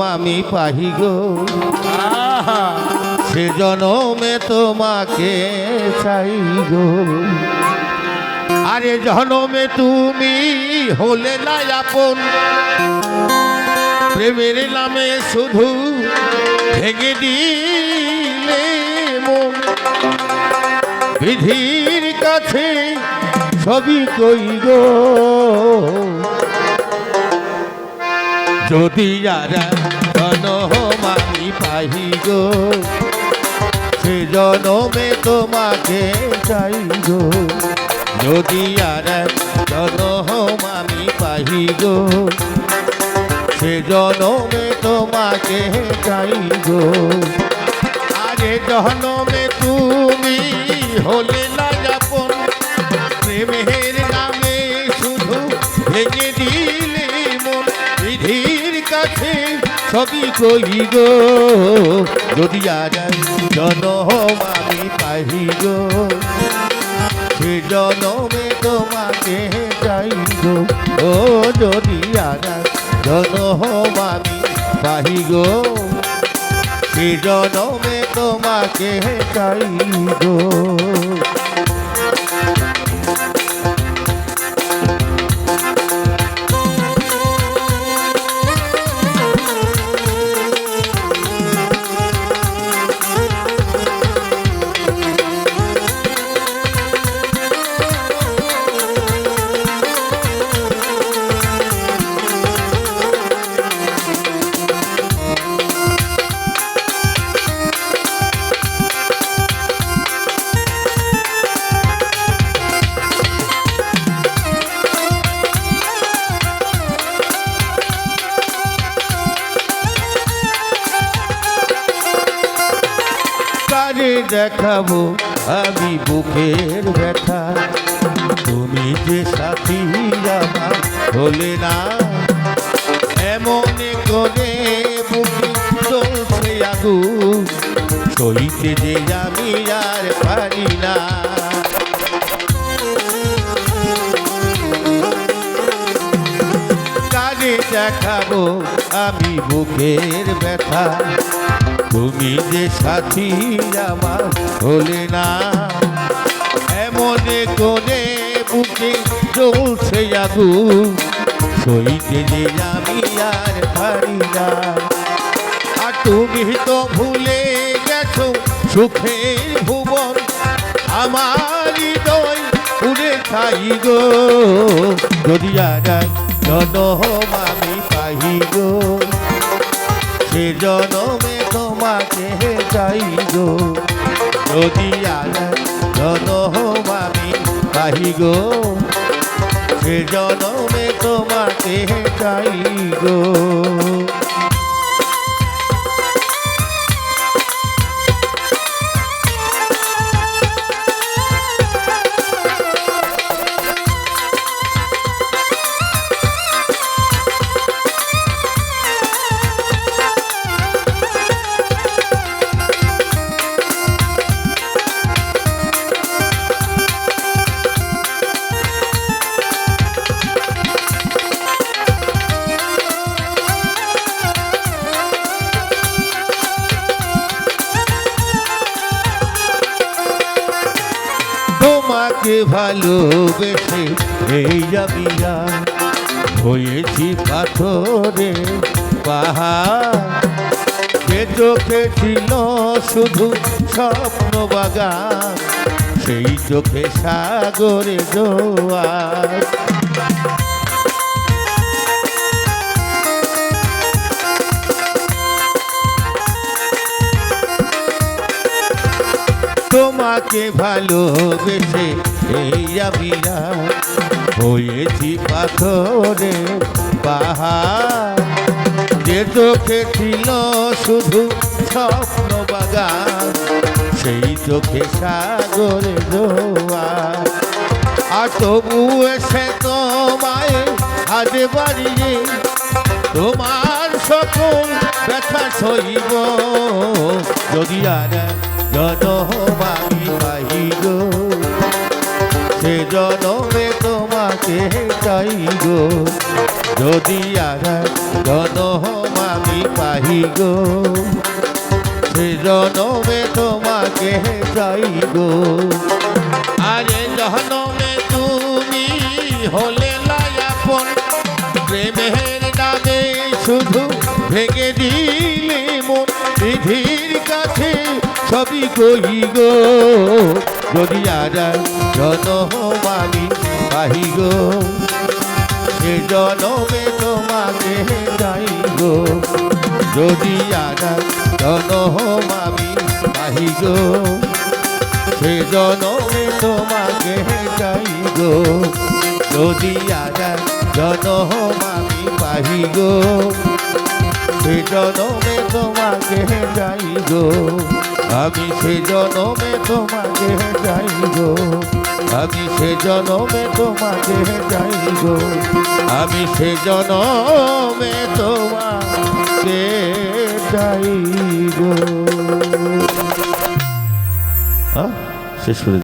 আমি পাহি গো। সে জনমে তোমাকে চাই গো। আরে জনমে তুমি হলে না আপন। প্রেমের নামে শুধু ভেঙে দিলে মন। বিধির কাছে ছবি কই গো। যদি যারা জনম আমি পাহি গো সে জনমে তোমাকে চাই গো যদি আর জনম আমি পাহি গো সে জনমে তোমাকে চাই গো আরে জনমে তুমি হলে না যাপন, প্রেমের নামে শুধু ভেঙে বিধির কাছে সবই কই গো, যদি আর জনম আমি পাহি গো, সে জনমে তোমাকে চাই গো, ও যদি আর জনম আমি পাহি গো, সে জনমে তোমাকে চাই গো। দেখাবো আমি বুকের ব্যথা। তুমি যে সাথী আমার হলে না, এমন করে বুকে চলছে আগু। সইতে যে আমি আর পারি না। দেখাবো আমি বুকের ব্যথা। তুমি যে সাথী আমার হলে না। এমন কোনে বুকে চলছে আগু। সইতে যে আমি আর পারি না। আর তুমি তো ভুলে গেছো সুখের ভুবন। আমার হৃদয় উড়ে খাই গো। যদি আর জনম আমি গো সে জনমে তোমাকে চাই গো যদি আর জনম আমি গো সে জনমে তোমাকে চাই তোমাকে ভালোবেসে এই যাবিয়া হয়েছি পাথরে পাহাড়। যে চোখে ছিল শুধু স্বপ্ন বাগান, সেই চোখে সাগরে জোয়ার। তোমাকে ভালোবেসে এই আবিরা হয়েছি পাথরে পাহাড়। যে চোখে ছিল শুধু স্বপ্ন বাগান, সেই চোখে সাগরে জোয়ার। আর তবু এসে তোমায় আজ বাড়িয়ে তোমার সকল ব্যথা সইব। যদি আর জনম জনমে তোমাকে চাই গো। যদি আর জনম আমি পাহি গো, সে জনমে তোমাকে চাই গো। আরে জনমে তুমি হলে লায়াপন প্রেমের নামে শুধু ভেঙে দিলে মন কাছে সবই কই গো? যদি আর জনম আমি পাহি গো। সে জনমে তোমাকে যাই গো। যদি আর জনম আমি পাহি গো। সে জনমে তোমাকে যাই গো। যদি আর জনম আমি পাহি গো। সে জনমে তোমাকে যাই গো। আমি সে জনমে তোমাকে গো। আমি সে জনমে তোমাকে গো। আমি সে জনমে তোমাকে আহ, শেষ করে